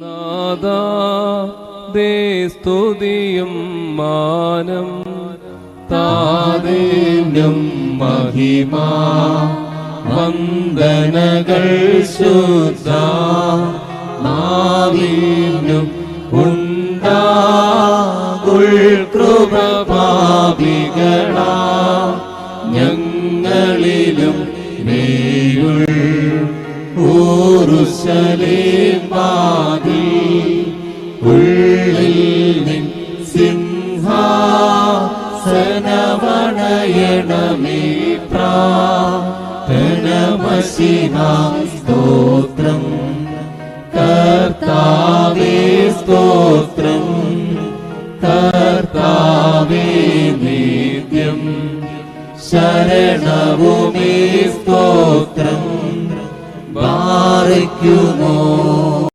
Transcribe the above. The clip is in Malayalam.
നാദാ ദേ സ്തുതിയും മാനം താദേവ്യം മഹിമ വന്ദനകൾ ശുദ്ധ നാവിനും ഉണ്ടാകുൾ കൃപ പാപികളാ ഞങ്ങളിലും മേയുൾ വാതിൽ ഉള്ളിൽ നിൻ സിംഹാസനമണയണമേ പ്രാണമശിഹ സ്തോത്രം കർത്താവേ സ്തോത്രം കർത്താവേ നിത്യം ശരണഭൂമി സ്തോത്രം ബാധിക്കുമോ